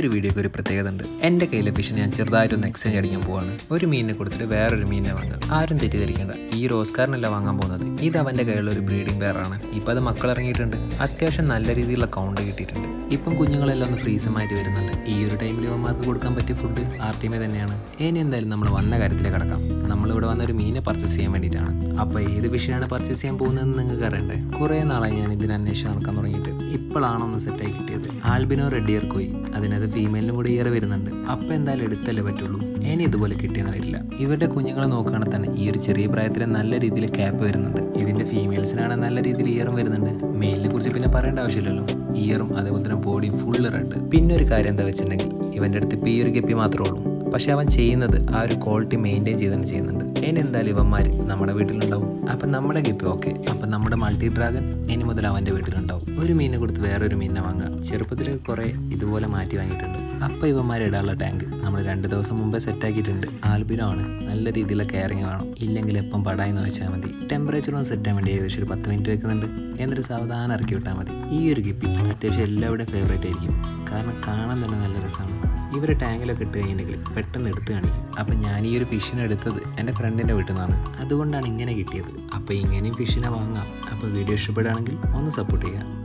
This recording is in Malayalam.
ഒരു വീഡിയോക്ക് ഒരു പ്രത്യേകത ഉണ്ട്. എന്റെ കയ്യിലെ ഫിഷ് ഞാൻ ചെറുതായിട്ടൊന്ന് എക്സ്ചേഞ്ച് അടിക്കാൻ പോവാണ്. ഒരു മീനിനെ കൊടുത്തിട്ട് വേറൊരു മീനിനെ വാങ്ങുക ആരും തെറ്റിദ്ധരിക്കേണ്ട. ഈ ഒരു വാങ്ങാൻ പോകുന്നത്. ഇത് അവന്റെ കയ്യിലുള്ള ഒരു ബ്രീഡിംഗ് പെയറാണ് ഇപ്പോൾ അത് മക്കൾ ഇറങ്ങിയിട്ടുണ്ട് അത്യാവശ്യം നല്ല രീതിയിലുള്ള കൗണ്ട് കിട്ടിയിട്ടുണ്ട്. ഇപ്പം കുഞ്ഞുങ്ങളെല്ലാം ഒന്ന് ഫ്രീസമായിട്ട് വരുന്നുണ്ട്. ഈ ഒരു ടൈമിൽ ഇവന്മാർക്ക് കൊടുക്കാൻ പറ്റിയ ഫുഡ് ആർ ടീമേ തന്നെയാണ്. ഇനി എന്തായാലും നമ്മൾ വന്ന കാര്യത്തിലേക്ക് കടക്കാം. നമ്മളിവിടെ വന്ന ഒരു മീനെ പർച്ചേസ് ചെയ്യാൻ വേണ്ടിയിട്ടാണ്. അപ്പോൾ ഏത് ഫിഷിനാണ് പർച്ചേസ് ചെയ്യാൻ പോകുന്നതെന്ന് നിങ്ങൾക്ക് അറിയണ്ടേ? കുറേ നാളായി ഞാൻ ഇതിന് അന്വേഷിച്ച് നടക്കാൻ തുടങ്ങിയിട്ട്. ഇപ്പോഴാണ് ഒന്ന് സെറ്റായി കിട്ടിയത്. ആൽബിനോ റെഡ് ഇയർ കോയി. അതിനകത്ത് ഫീമെയിലിനും കൂടി ഇയർ വരുന്നുണ്ട്. അപ്പോൾ എന്തായാലും എടുത്തല്ലേ പറ്റുള്ളൂ. ഇനി ഇതുപോലെ കിട്ടിയെന്ന് വരില്ല ഇവരുടെ കുഞ്ഞുങ്ങളെ നോക്കുകയാണെങ്കിൽ തന്നെ ഈ ഒരു ചെറിയ പ്രായത്തിൽ നല്ല രീതിയിൽ ക്യാപ്പ് വരുന്നുണ്ട്. ഇതിന്റെ ഫീമെയിൽസിനാണ് നല്ല രീതിയിൽ ഇയറും വരുന്നുണ്ട്. മെയിലിനെ കുറിച്ച് പിന്നെ പറയേണ്ട ആവശ്യമില്ലല്ലോ. ഇയറും അതേപോലെ തന്നെ ബോഡിയും ഫുള്ള് റെഡ് പിന്നെ ഒരു കാര്യം എന്താ വെച്ചിട്ടുണ്ടെങ്കിൽ ഇവന്റെ അടുത്ത് ഇപ്പോൾ ഈ ഒരു ഗപ്പി മാത്രമേ ഉള്ളൂ. പക്ഷേ അവൻ ചെയ്യുന്നത് ആ ഒരു ക്വാളിറ്റി മെയിന്റെയിൻ ചെയ്ത് തന്നെ ചെയ്യുന്നുണ്ട്. ഇനി എന്തായാലും ഇവന്മാർ നമ്മുടെ വീട്ടിലുണ്ടാവും. അപ്പം നമ്മുടെ ഗപ്പി ഓക്കെ. അപ്പം നമ്മുടെ മൾട്ടി ഡ്രാഗൺ ഇനി മുതൽ അവന്റെ വീട്ടിലുണ്ടാവും. ഒരു മീനിനെ കൊടുത്ത് വേറൊരു മീനിനെ വാങ്ങുക. ചെറുപ്പത്തിൽ കുറേ ഇതുപോലെ മാറ്റി വാങ്ങിയിട്ടുണ്ട്. അപ്പോൾ ഇവന്മാർ ഇടാനുള്ള ടാങ്ക് നമ്മൾ രണ്ട് ദിവസം മുമ്പേ സെറ്റാക്കിയിട്ടുണ്ട്. ആൽബിനോ ആണ് നല്ല രീതിയിലുള്ള കെയറിങ് വേണം. ഇല്ലെങ്കിൽ എപ്പം പടായി നോച്ചാൽ മതി. ടെമ്പറേച്ചർ ഒന്ന് സെറ്റ് ആവാൻ വേണ്ടി ഏകദേശം ഒരു പത്ത് മിനിറ്റ് വെക്കുന്നുണ്ട്. എന്നിട്ട് സാവധാനം ഇറക്കി വിട്ടാൽ മതി. ഈ ഒരു ഗിപ്പി അത്യാവശ്യം എല്ലാവരുടെയും ഫേവറേറ്റ് ആയിരിക്കും. കാരണം കാണാൻ തന്നെ രസമാണ്. ഇവർ ടാങ്കിലൊക്കെ ഇട്ട് കഴിഞ്ഞിട്ടുണ്ടെങ്കിൽ പെട്ടെന്ന് എടുത്ത് കാണിക്കും. അപ്പം ഞാൻ ഈ ഒരു ഫിഷിനെ എടുത്തത് എന്റെ ഫ്രണ്ടിന്റെ വീട്ടിൽ നിന്നാണ്. അതുകൊണ്ടാണ് ഇങ്ങനെ കിട്ടിയത്. അപ്പോൾ ഇങ്ങനെയും ഫിഷിനെ വാങ്ങാം. അപ്പോൾ വീഡിയോ ഇഷ്ടപ്പെടുകയാണെങ്കിൽ ഒന്ന് സപ്പോർട്ട് ചെയ്യുക.